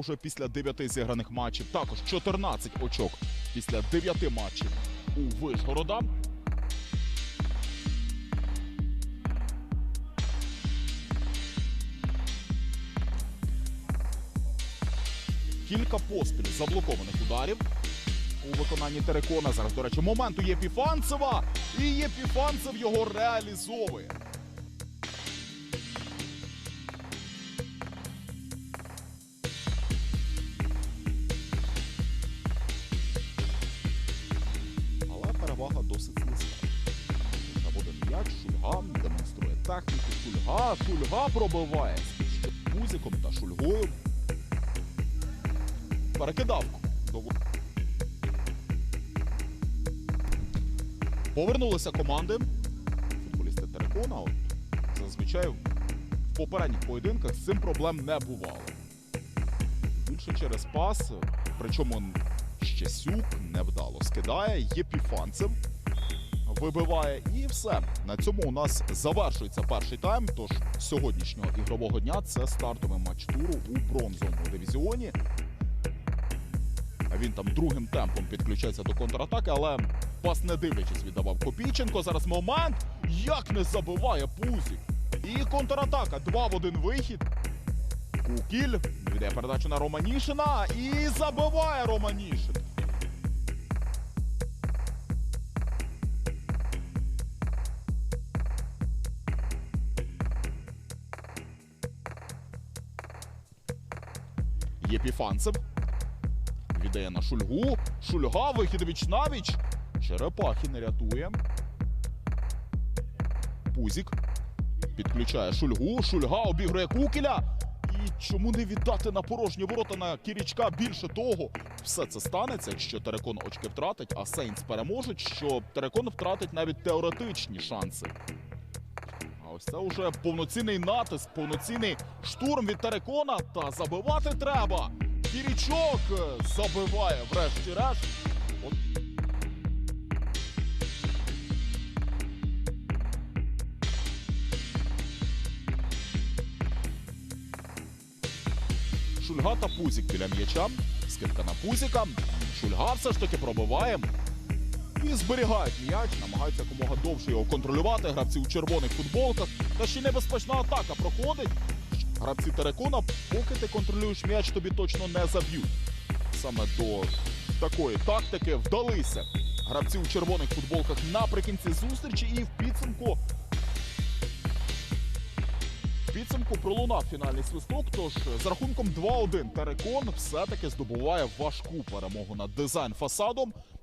Уже після 9 зіграних матчів, також 14 очок після 9 матчів у Вишгорода. Кілька поспіль заблокованих ударів у виконанні Терекона. Зараз, до речі, момент у Єпіфанцева. І Єпіфанцев його реалізовує. Перевага досить слизька. Наводить м'яч, Шульга демонструє техніку. Шульга, Шульга пробиває з Музиком та Шульгою. Перекидавку. Повернулися команди. Футболісти Терекона. От, зазвичай в попередніх поєдинках з цим проблем не бувало. Більше через пас, причому Щесюк невдало скидає, Єпіфанцев вибиває і все. На цьому у нас завершується перший тайм. Тож сьогоднішнього ігрового дня це стартовий матч туру у бронзовому дивізіоні. Він там другим темпом підключається до контратаки, але пас не дивлячись віддавав Копійченко. Зараз момент. Як не забиває Пузік. І контратака. Два в один вихід. Кукіль віддає передачу на Романішина і забиває Романішин. Єпіфанцев віддає на Шульгу. Шульга вихід віч навіч. Черепахін рятує. Пузік підключає Шульгу. Шульга обігрує Кукіля. І чому не віддати на порожні ворота на Кірічка? Більше того, все це станеться, якщо Терекон очки втратить, а Сейнс переможуть, що Терекон втратить навіть теоретичні шанси. А ось це вже повноцінний натиск, повноцінний штурм від Терекона. Та забивати треба. Кірічок забиває врешті-решт. Шульга та Пузік біля м'яча. Скидка на Пузіка. Шульга все ж таки пробиває. І зберігають м'яч, намагаються якомога довше його контролювати. Гравці у червоних футболках. Та ще небезпечна атака проходить. Гравці Терекона, поки ти контролюєш м'яч, тобі точно не заб'ють. Саме до такої тактики вдалися гравці у червоних футболках наприкінці зустрічі і в підсумку підсумку пролунав фінальний свисток. Тож з рахунком 2-1 Терекон все-таки здобуває важку перемогу над дизайн фасадом.